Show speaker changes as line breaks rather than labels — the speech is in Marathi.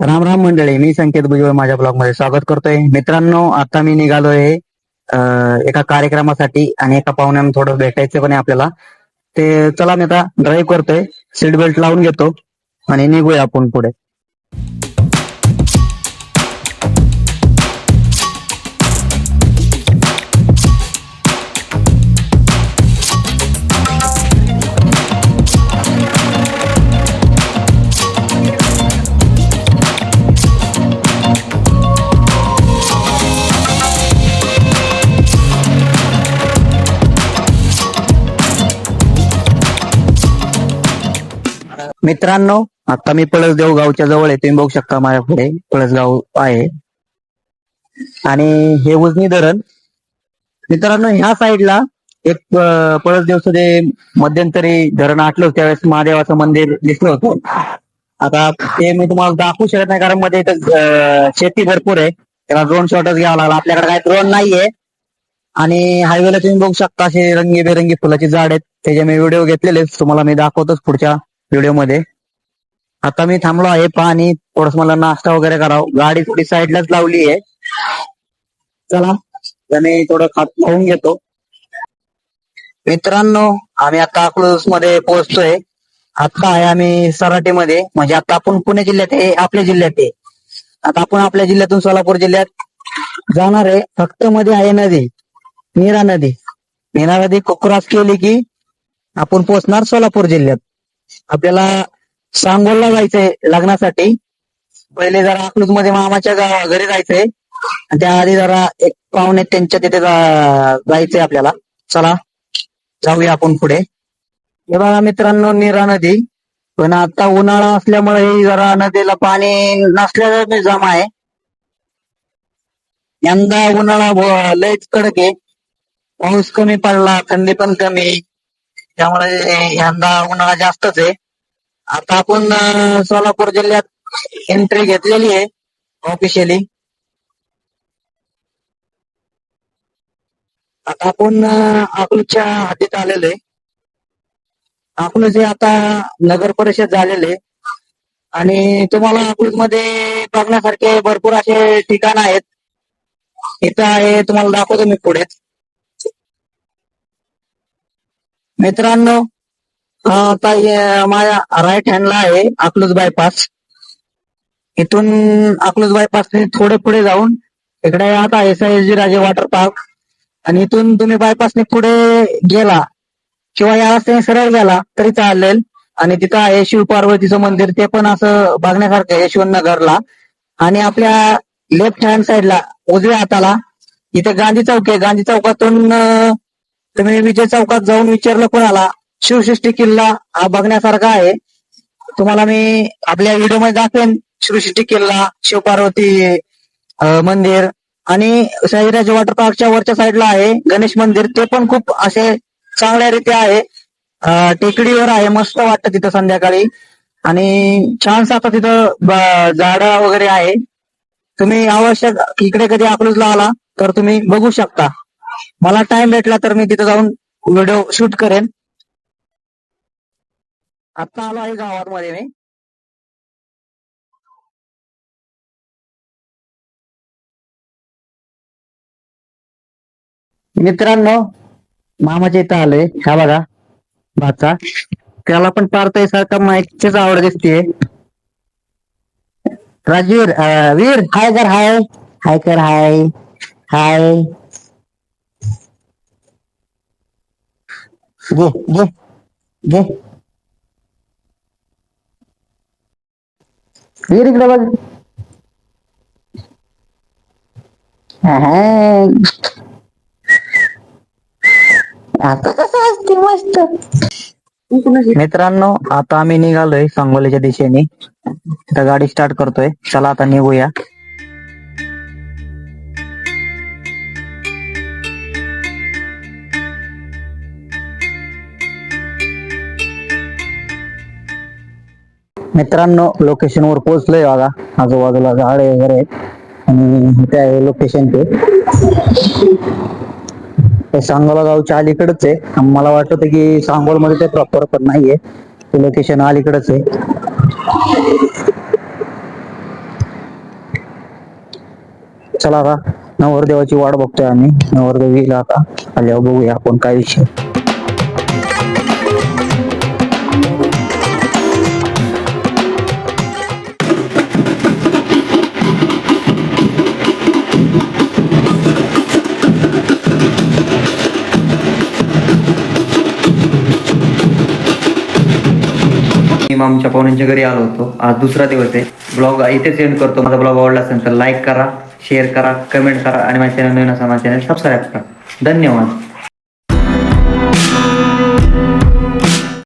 राम राम मंडळी मी संकेत भुजबळ माझ्या ब्लॉगमध्ये स्वागत करतोय. मित्रांनो आता मी निघालोय एका कार्यक्रमासाठी आणि एका पाहुण्यांना थोडं भेटायचं पण आहे आपल्याला. ते चला मी आता ड्राईव्ह करतोय सीट बेल्ट लावून घेतो आणि निघूया आपण पुढे. मित्रांनो आता मी पळसदेव गावच्या जवळ आहे. तुम्ही बघू शकता माझ्या पुढे पळसगाव आहे. आणि हे उजनी धरण. मित्रांनो ह्या साईडला एक पळसदेव सुद्धा जे मध्यंतरी धरण आटलं होतं त्यावेळेस महादेवाचं मंदिर दिसलं होतं. आता ते मी तुम्हाला दाखवू शकत नाही कारण मध्ये इथं शेती भरपूर आहे. त्याला ड्रोन शॉटच घ्यावा लागला. आपल्याकडे काही ड्रोन नाहीये. आणि हायवेला तुम्ही बघू शकता असे रंगीबेरंगी फुलाची झाड आहेत. त्याचे मी व्हिडिओ घेतलेले तुम्हाला मी दाखवतोच पुढच्या व्हिडिओमध्ये. आता मी थांबलो आहे पाणी थोडस मला नाश्ता वगैरे करावं. गाडी थोडी साईडलाच लावली आहे. चला त्याने थोडं खात खाऊन घेतो. मित्रांनो आम्ही आता अकलूजमध्ये पोहोचतोय. आता आहे आम्ही सराटीमध्ये. म्हणजे आता आपण पुणे जिल्ह्यात आहे आपल्या जिल्ह्यात आहे. आता आपण आपल्या जिल्ह्यातून सोलापूर जिल्ह्यात जाणार आहे. फक्त मध्ये आहे नदी नीरा नदी. नीरा नदी क्रॉस केली की आपण पोहोचणार सोलापूर जिल्ह्यात. आपल्याला सांगोलला जायचंय लग्नासाठी. पहिले जरा अकलूजमध्ये मामाच्या गावा घरी जायचंय. आणि त्याआधी जरा एक पाहुणे त्यांच्या तिथे जायचंय आपल्याला. चला जाऊया आपण पुढे. हे बघा मित्रांनो नीरा नदी. पण आता उन्हाळा असल्यामुळे जरा नदीला पाणी नसल्याचं जमा आहे. यंदा उन्हाळा लयच कडक आहे. पाऊस कमी पडला थंडी पण कमी. त्यामुळे यंदा उन्हाळा जास्तच आहे. आता आपण सोलापूर जिल्ह्यात एंट्री घेतलेली आहे ऑफिशियली आता आपण अं, हातीत हद्दीत आलेलो आहे. हे आता नगर परिषद झालेले आणि तुम्हाला अकलूजमध्ये बघण्यासारखे भरपूर असे ठिकाण आहेत. इथं आहे तुम्हाला दाखवतो मी पुढे. मित्रांनो आता माझ्या राईट हँडला आहे अकलूज बायपास इथून अकलूज बायपास थोडे पुढे जाऊन इकडे आता एस आय एस जी राजे वॉटर पार्क आणि इथून तुम्ही बायपासने पुढे गेला किंवा या रस्त्याने सरळ गेला तरी चालेल. आणि तिथं आहे शिव पार्वतीचं मंदिर ते पण असं बघण्यासारखं आहे यशवंत नगरला. आणि आपल्या लेफ्ट हँड साईडला उजव्या हाताला इथे गांधी चौक आहे. गांधी चौकातून तर मी विजय चौकात जाऊन विचारलं कोणाला? शिवसृष्टी किल्ला हा बघण्यासारखा आहे. तुम्हाला मी आपल्या व्हिडिओमध्ये दाखवेन. शिवसृष्टी किल्ला शिवपार्वती मंदिर आणि सह्याद्री वॉटर पार्कच्या वरच्या साईडला आहे. गणेश मंदिर. ते पण खूप असे चांगल्या रीती आहे टेकडीवर आहे. मस्त वाटतं तिथं संध्याकाळी. आणि छानसं आता तिथं झाड वगैरे आहे. तुम्ही आवश्यक इकडे कधी अकलूजला आला तर तुम्ही बघू शकता. मला टाइम भेटला तर मी तिथं जाऊन व्हिडिओ शूट करेन. आता आलो आहे गावात मध्ये मी. मित्रांनो मामाच्या इथं आलोय. हा बघा भाचा. त्याला पण पारताय सारखा माईकचीच आवड दिसतीये. राजवीर वीर हाय कर हाय हाय कर हाय हाय घे घे घे वीर इकडे बघ. आता कसं असते मस्त मित्रांनो आता आम्ही निघालोय सांगोलीच्या दिशेने. तर गाडी स्टार्ट करतोय. चला आता निघूया. मित्रांनो लोकेशन वर पोहोचलोय बघा. आजूबाजूला झाडे वगैरे आहेत. आणि त्या आहे लोकेशन ते. सांगोला गावच्या अलीकडेच आहे. मला वाटत होतं की सांगोलमध्ये ते प्रॉपर पण नाहीये. ते लोकेशन अलीकडेच आहे. चला आता नवरदेवाची वाट बघतोय आम्ही. नवरदेव येईल आता. आल्यावर बघूया आपण काय विषय.
मी आमच्या पाहुण्यांच्या घरी आलो होतो. आज दुसरा दिवस आहे. ब्लॉग इथेच एंड करतो. माझा ब्लॉग आवडला असेल तर लाईक करा शेअर करा कमेंट करा आणि माझ्या चॅनल नवीन असा माझ्या चॅनल सबस्क्राईब करा. धन्यवाद.